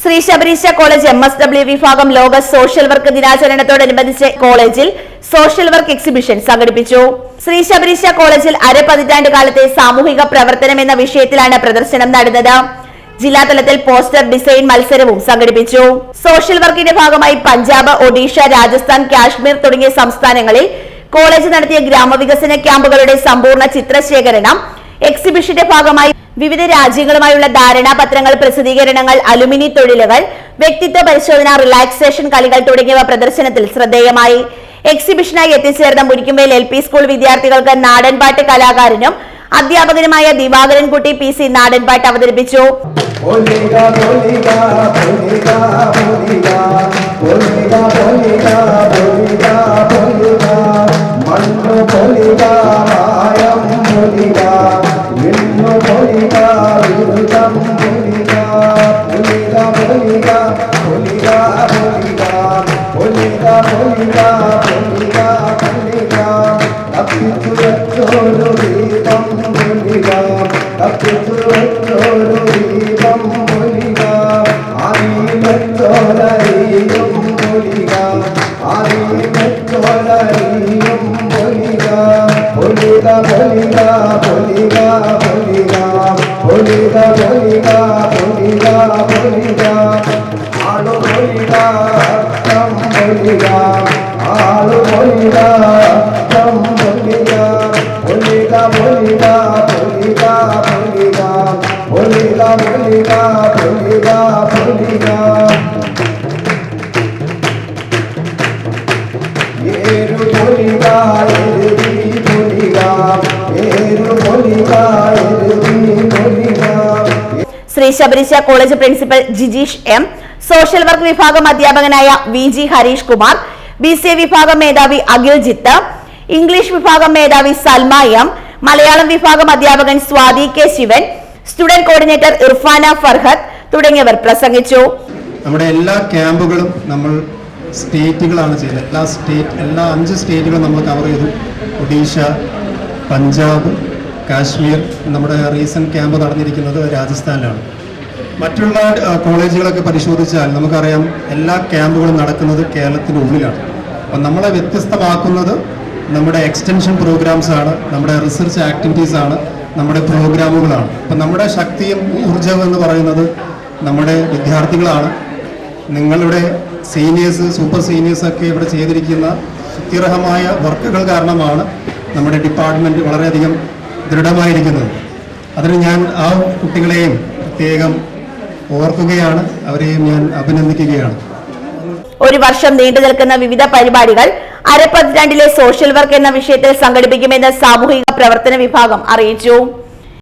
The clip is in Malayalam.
Shri Shabareesha college M S W വിഭാഗം ലോക സോഷ്യൽ വർക്ക് ദിനാചരണത്തോടനുബന്ധിച്ച് കോളേജിൽ സോഷ്യൽ വർക്ക് എക്സിബിഷൻ സംഘടിപ്പിച്ചു. ശ്രീ ശബരീശ കോളേജിൽ അരപതിറ്റാണ്ട് കാലത്തെ സാമൂഹിക പ്രവർത്തനം എന്ന വിഷയത്തിലാണ് പ്രദർശനം നടന്നത്. ജില്ലാതലത്തിൽ പോസ്റ്റർ ഡിസൈൻ മത്സരവും സംഘടിപ്പിച്ചു. സോഷ്യൽ വർക്കിന്റെ ഭാഗമായി പഞ്ചാബ് ഒഡീഷ രാജസ്ഥാൻ കാശ്മീർ തുടങ്ങിയ സംസ്ഥാനങ്ങളിൽ കോളേജ് നടത്തിയ ഗ്രാമവികസന ക്യാമ്പുകളുടെ സമ്പൂർണ ചിത്രശേഖരണം എക്സിബിഷന്റെ ഭാഗമായി വിവിധ രാജ്യങ്ങളുമായുള്ള ധാരണാപത്രങ്ങൾ പ്രസിദ്ധീകരണങ്ങൾ അലുമിനി തൊഴിലുകൾ വ്യക്തിത്വ പരിശോധന റിലാക്സേഷൻ കളികൾ തുടങ്ങിയവ പ്രദർശനത്തിൽ ശ്രദ്ധേയമായി. എക്സിബിഷനായി എത്തിച്ചേർന്ന മുരിക്കുമേൽ എൽ പി സ്കൂൾ വിദ്യാർത്ഥികൾക്ക് നാടൻപാട്ട് കലാകാരനും അധ്യാപകനുമായ ദിവാകരൻകുട്ടി പി സി നാടൻപാട്ട് അവതരിപ്പിച്ചു. బలిగా బలిగా బలిగా బలిగా బలిగా പൊടിക പൊടിക പൊടിക ഏരു Shri Shabareesha college principal Jijeesh M. Social work വിഭാഗം അധ്യാപകനായ V G Harish Kumar. B C വിഭാഗം മേധാവി അഖിൽ ജിത്ത്. ഇംഗ്ലീഷ് വിഭാഗം മേധാവി സൽമ എം. മലയാളം വിഭാഗം അധ്യാപകൻ Swathi K Sivan. Student coordinator Irfana Farhad തുടങ്ങിയവർ പ്രസംഗിച്ചു. നമ്മുടെ എല്ലാ ക്യാമ്പുകളും നമ്മൾ സ്റ്റേറ്റുകളാണ് ചെയ്തത് എല്ലാ സ്റ്റേറ്റ് എല്ലാ അഞ്ച് സ്റ്റേറ്റുകളും നമ്മൾ കവർ ചെയ്തു. ഒഡീഷ പഞ്ചാബ് കാശ്മീർ നമ്മുടെ റീസെന്റ് ക്യാമ്പ് നടന്നിരിക്കുന്നത് രാജസ്ഥാനിലാണ്. മറ്റുള്ള കോളേജുകളൊക്കെ പരിശോധിച്ചാൽ നമുക്കറിയാം എല്ലാ ക്യാമ്പുകളും നടക്കുന്നത് കേരളത്തിനുള്ളിലാണ് അപ്പം നമ്മളെ വ്യത്യസ്തമാക്കുന്നത് നമ്മുടെ എക്സ്റ്റൻഷൻ പ്രോഗ്രാംസ് ആണ് നമ്മുടെ റിസർച്ച് ആക്ടിവിറ്റീസ് ആണ് നമ്മുടെ പ്രോഗ്രാമുകളാണ് നമ്മുടെ ശക്തിയും ഊർജവും എന്ന് പറയുന്നത് നമ്മുടെ വിദ്യാർത്ഥികളാണ്. നിങ്ങളുടെ സീനിയേഴ്സ് സൂപ്പർ സീനിയേഴ്സ് ഒക്കെ ഇവിടെ ചെയ്തിരിക്കുന്ന സുത്യർഹമായ വർക്കുകൾ കാരണമാണ് നമ്മുടെ ഡിപ്പാർട്ട്മെന്റ് വളരെയധികം ദൃഢമായിരിക്കുന്നത്. അതിന് ഞാൻ ആ കുട്ടികളെയും പ്രത്യേകം ഓർക്കുകയാണ് അവരെയും ഞാൻ അഭിനന്ദിക്കുകയാണ്. ഒരു വർഷം നീണ്ടു നിൽക്കുന്ന വിവിധ പരിപാടികൾ അരപ്പതിനാണ്ടിലെ സോഷ്യൽ വർക്ക് എന്ന വിഷയത്തിൽ സംഘടിപ്പിക്കുമെന്ന് സാമൂഹിക പ്രവർത്തന വിഭാഗം അറിയിച്ചു.